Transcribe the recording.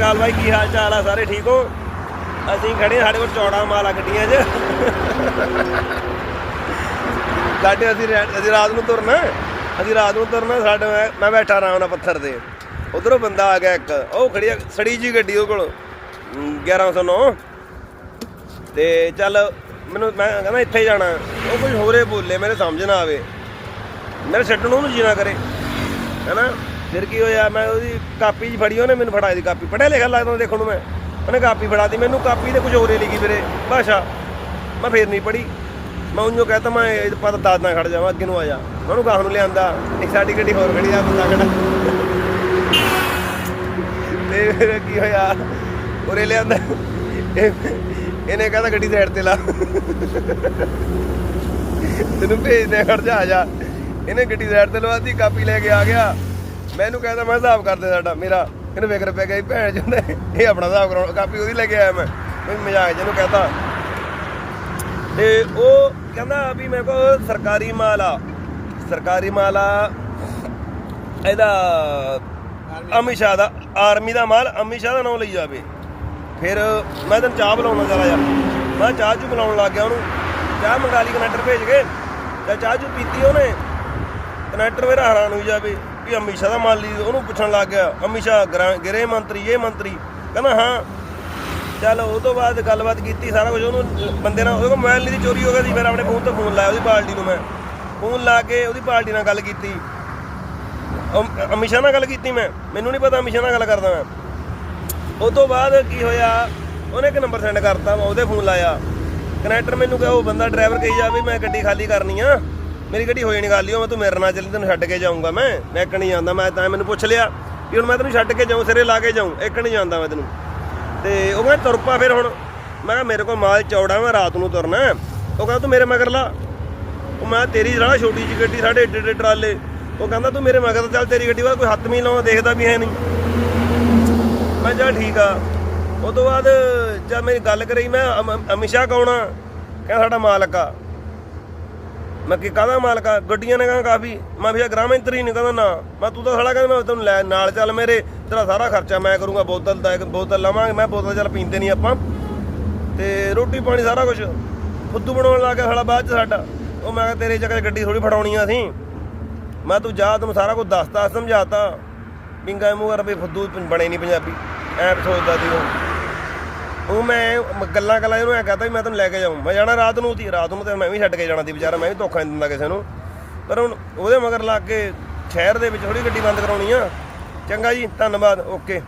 ਕਾਲ ਬਾਈ ਕੀ ਹਾਲ ਚਾਲ ਆ? ਸਾਰੇ ਠੀਕ ਹੋ? ਅਸੀਂ ਖੜੇ ਸਾਡੇ ਕੋਲ ਚੌੜਾ ਮਾਲ ਆ ਗੱਡੀਆਂ 'ਚ। ਸਾਡੇ ਅਸੀਂ ਰੈ- ਅਸੀਂ ਰਾਤ ਨੂੰ ਤੁਰਨਾ ਅਸੀਂ ਰਾਤ ਨੂੰ ਤੁਰਨਾ ਸਾਡੇ ਮੈਂ- ਮੈਂ ਬੈਠਾ ਆਰਾਮ ਨਾਲ ਪੱਥਰ ਤੇ। ਉਧਰੋਂ ਬੰਦਾ ਆ ਗਿਆ ਇੱਕ। ਉਹ ਖੜੀ ਆ ਸੜੀ ਜੀ ਗੱਡੀ ਉਹ ਕੋਲ। ਅਮ, 1109 ਤੇ ਚੱਲ ਮੈਨੂੰ ਮੈਂ ਕਹਿੰਦਾ ਇੱਥੇ ਜਾਣਾ। ਉਹ ਕੁਝ ਹੋਰੇ ਬੋਲੇ ਮੇਰੇ ਸਮਝ ਨਾ ਆਵੇ। ਮੇਰੇ ਛੱਡਣ ਨੂੰ ਜੀ ਨਾ ਕਰੇ। ਹੈਨਾ? ਫਿਰ ਕੀ ਹੋਇਆ, ਮੈਂ ਉਹਦੀ ਕਾਪੀ ਜੀ ਫੜੀ, ਉਹਨੇ ਮੈਨੂੰ ਫੜਾਈ ਦੀ ਕਾਪੀ। ਪੜਿਆ ਲਿਖਿਆ ਲੱਗਦਾ ਦੇਖਣ ਨੂੰ ਮੈਂ। ਉਹਨੇ ਕਾਪੀ ਫੜਾਤੀ ਮੈਨੂੰ ਕਾਪੀ ਤੇ ਕੁਝ ਹੋਰੇ ਲਿਖੀ ਵੀਰੇ, ਭਾਸ਼ਾ। ਮੈਂ ਫੇਰ ਨਹੀਂ ਪੜੀ ਮੈਂ ਉਹਨੂੰ ਕਹਤਾ, ਮੈਂ ਇਹ ਪਤਾ ਦਾਦ ਖੜ ਜਾਵਾਂ ਅੱਗੇ ਨੂੰ ਆ ਜਾ। ਉਹਨੂੰ ਗਾਹ ਨੂੰ ਲਿਆਂਦਾ, ਇੱਕ ਸਾਡੀ ਗੱਡੀ ਹੋਰ ਖੜੀ ਆ, ਬੰਦਾ ਖੜਾ। ਤੇ ਫਿਰ ਕੀ ਹੋਇਆ, ਉਰੇ ਲਿਆਂਦਾ। ਇਹਨੇ ਕਹਿੰਦਾ ਗੱਡੀ ਸਾਈਡ ਤੇ ਲਾ। ਤੈਨੂੰ ਭੇਜਦੇ ਖੜ ਜਾ, ਆ ਜਾ। ਇਹਨੇ ਗੱਡੀ ਸਾਈਡ ਤੇ ਲਵਾਤੀ, ਕਾਪੀ ਲੈ ਕੇ ਆ ਗਿਆ। ਮੈਨੂੰ ਕਹਿੰਦਾ ਮੈਂ ਹਿਸਾਬ ਕਰ ਸਾਡਾ, ਮੇਰਾ ਇਹਨੂੰ ਫਿਕਰ ਪੈ ਗਿਆ ਭੈਣ ਚੋਂ ਇਹ ਆਪਣਾ ਹਿਸਾਬ ਕਰਾਉਣ, ਕਾਪੀ ਉਹਦੀ ਲੈ ਕੇ ਆਇਆ ਮੈਂ ਮੈਂ ਮਜ਼ਾਕ ਜਿਹਨੂੰ ਕਹਤਾ। ਤੇ ਉਹ ਕਹਿੰਦਾ ਵੀ ਮੇਰੇ ਕੋਲ ਸਰਕਾਰੀ ਮਾਲ ਆ, ਸਰਕਾਰੀ ਮਾਲ ਆ, ਇਹਦਾ ਅਮਿਤ ਸ਼ਾਹ ਦਾ, ਆਰਮੀ ਦਾ ਮਾਲ, ਅਮਿਤ ਸ਼ਾਹ ਦਾ ਨਾਮ ਲਈ ਜਾਵੇ। ਫਿਰ ਮੈਂ ਤੈਨੂੰ ਚਾਹ ਬੁਲਾਉਣਾ ਚਲਾ ਯਾਰ, ਮੈਂ ਚਾਹ ਚੂ ਬੁਲਾਉਣ ਲੱਗ ਗਿਆ ਉਹਨੂੰ, ਚਾਹ ਮੰਗਾ ਲਈ ਕਨੈਕਟਰ ਭੇਜ ਕੇ, ਤੇ ਚਾਹ ਚੂ ਪੀਤੀ ਉਹਨੇ, ਕਨੈਕਟਰ ਮੇਰਾ ਹੈਰਾਨ ਹੋਈ ਜਾਵੇ। ਵੀ ਅਮਿਤ ਦਾ ਮਾਲ ਲਈ ਉਹਨੂੰ ਪੁੱਛਣ ਲੱਗ ਗਿਆ ਅਮਿਤ ਸ਼ਾਹ ਗ੍ਰਹਿ ਗ੍ਰਹਿ ਮੰਤਰੀ, ਇਹ ਮੰਤਰੀ। ਕਹਿੰਦਾ, ਹਾਂ, ਚੱਲ ਉਹ ਤੋਂ ਬਾਅਦ ਗੱਲਬਾਤ ਕੀਤੀ, ਸਾਰਾ ਕੁਝ ਉਹਨੂੰ, ਬੰਦੇ ਨਾਲ, ਉਹਦੇ ਕੋਲ ਮੋਬਾਈਲ ਨਹੀਂ ਚੋਰੀ ਹੋ ਗਿਆ ਸੀ, ਫਿਰ ਆਪਣੇ ਫੋਨ ਤੋਂ ਫੋਨ ਲਾਇਆ ਉਹਦੀ ਪਾਰਟੀ ਨੂੰ ਮੈਂ। ਫੋਨ ਲਾ ਕੇ ਉਹਦੀ ਪਾਰਟੀ ਨਾਲ ਗੱਲ ਕੀਤੀ। ਅਮ- ਨਾਲ ਗੱਲ ਕੀਤੀ ਮੈਂ, ਮੈਨੂੰ ਨਹੀਂ ਪਤਾ ਅਮਿਤ ਨਾਲ ਗੱਲ ਕਰਦਾ ਮੈਂ। ਉਹ ਤੋਂ ਬਾਅਦ ਕੀ ਹੋਇਆ, ਉਹਨੇ ਇੱਕ ਨੰਬਰ ਸੈਂਡ ਕਰਤਾ, ਮੈਂ ਉਹਦੇ ਫੋਨ ਲਾਇਆ। ਕਨੈਕਟਰ ਮੈਨੂੰ ਕਿਹਾ, ਉਹ ਬੰਦਾ ਡਰਾਈਵਰ ਕਹੀ ਜਾ ਵੀ ਮੈਂ ਗੱਡੀ ਖਾਲੀ ਕਰਨੀ ਆ। ਮੇਰੀ ਗੱਡੀ ਹੋਈ ਨਹੀਂ ਗੱਲ ਉਹ ਮੈਂ ਤੂੰ ਮੇਰੇ ਨਾਲ ਚੱਲੀ, ਤੈਨੂੰ ਛੱਡ ਕੇ ਜਾਊਂਗਾ ਮੈਂ। ਮੈਂ ਇੱਕ ਨਹੀਂ ਜਾਂਦਾ, ਮੈਂ ਤਾਂ ਮੈਨੂੰ ਪੁੱਛ ਲਿਆ ਵੀ ਹੁਣ ਮੈਂ ਤੈਨੂੰ ਛੱਡ ਕੇ ਜਾਊਂ, ਸਿਰੇ ਲਾ ਕੇ ਜਾਊਂ, ਇੱਕ ਨਹੀਂ ਜਾਂਦਾ ਮੈਂ ਤੈਨੂੰ। ਤੇ ਉਹ ਕਹਿੰਦਾ ਤੁਰ ਪਾ ਫਿਰ ਹੁਣ। ਮੈਂ ਕਿਹਾ ਮੇਰੇ ਕੋਲ ਮਾਲ ਚੌੜਾ, ਮੈਂ ਰਾਤ ਨੂੰ ਤੁਰਨਾ ਉਹ ਕਹਿੰਦਾ ਤੂੰ ਮੇਰੇ ਮਗਰ ਲਾ। ਉਹ ਮੈਂ ਤੇਰੀ ਜਿਹੜਾ ਛੋਟੀ ਜਿਹੀ ਗੱਡੀ, ਸਾਡੇ ਏਡੇ ਏਡੇ ਟਰਾਲੇ। ਉਹ ਕਹਿੰਦਾ ਤੂੰ ਮੇਰੇ ਮਗਰ ਚੱਲ ਤੇਰੀ ਗੱਡੀ ਵਾ ਕੋਈ ਹੱਥ ਵੀ ਨੀ ਲਾਉਂਦਾ, ਦੇਖਦਾ ਵੀ ਹੈ ਨਹੀਂ ਮੈਂ ਕਿਹਾ ਠੀਕ ਆ। ਉਹ ਤੋਂ ਬਾਅਦ ਜਦ ਮੇਰੀ ਗੱਲ ਕਰੀ, ਮੈਂ ਅਮ- ਅਮਿਤ ਸ਼ਾਹ ਕੌਣ ਆ? ਕਹਿੰਦਾ ਸਾਡਾ ਮਾਲਕ ਆ। ਮੈਂ ਕਿ ਕਾਹਦਾ ਮਾਲਕ ਆ? ਗੱਡੀਆਂ ਨੇ ਕਹਾਂ ਕਾਫੀ? ਮੈਂ ਵੀ ਗ੍ਰਾਮ ਮੰਤਰੀ ਨਹੀਂ ਕਹਿੰਦਾ ਨਾ? ਮੈਂ ਤੂੰ ਤਾਂ ਸਾਲਾ ਕਹਿੰਦਾ ਮੈਂ ਤੈਨੂੰ ਲੈ, ਨਾਲ ਚੱਲ ਮੇਰੇ, ਤੇਰਾ ਸਾਰਾ ਖਰਚਾ ਮੈਂ ਕਰੂੰਗਾ, ਬੋਤਲ ਦਾ ਇੱਕ ਬੋਤਲ ਲਵਾਂਗੇ, ਮੈਂ ਬੋਤਲ ਚੱਲ ਪੀਂਦੇ ਨਹੀਂ ਆਪਾਂ। ਤੇ ਰੋਟੀ ਪਾਣੀ ਸਾਰਾ ਕੁਝ ਫੁੱਦੂ ਬਣਾਉਣ ਲੱਗ ਗਿਆ ਸਾਲਾ ਬਾਅਦ ਚ ਸਾਡਾ। ਉਹ ਮੈਂ ਕਿਹਾ ਤੇਰੇ ਚੱਕਰ 'ਚ ਗੱਡੀ ਥੋੜੀ ਫੜਾਉਣੀ ਆ ਅਸੀਂ। ਮੈਂ ਤੂੰ ਜਾ, ਤੈਨੂੰ ਸਾਰਾ ਕੁਝ ਦੱਸਤਾ, ਸਮਝਾਤਾ। ਪਿੰਗਾ ਮੂੰਹ ਕਰ ਵੀ ਫੁੱਦੂ ਬਣੇ ਨਹੀਂ ਪੰਜਾਬੀ। ਐ ਸੋਚਦਾ ਸੀ ਉਹ। ਉਹ ਮੈਂ ਮ- ਗੱਲਾਂ ਗੱਲਾਂ ਇਹਨੂੰ ਐ ਕਹਤਾ ਵੀ ਮੈਂ ਤੈਨੂੰ ਲੈ ਕੇ ਜਾਊਂ। ਮੈਂ ਜਾਣਾ ਰਾਤ ਨੂੰ ਸੀ, ਰਾਤ ਨੂੰ ਤੇ ਮੈਂ ਵੀ ਛੱਡ ਕੇ ਜਾਣਾ ਸੀ ਵਿਚਾਰਾ, ਮੈਂ ਵੀ ਧੋਖਾ ਨਹੀਂ ਦਿੰਦਾ ਕਿਸੇ ਨੂੰ। ਪਰ ਹੁਣ ਉਹਦੇ ਮਗਰ ਲੱਗ ਕੇ ਸ਼ਹਿਰ ਦੇ ਵਿੱਚ ਥੋੜੀ ਗੱਡੀ ਬੰਦ ਕਰਾਉਣੀ ਆ। ਚੰਗਾ ਜੀ, ਧੰਨਵਾਦ, ਓਕੇ।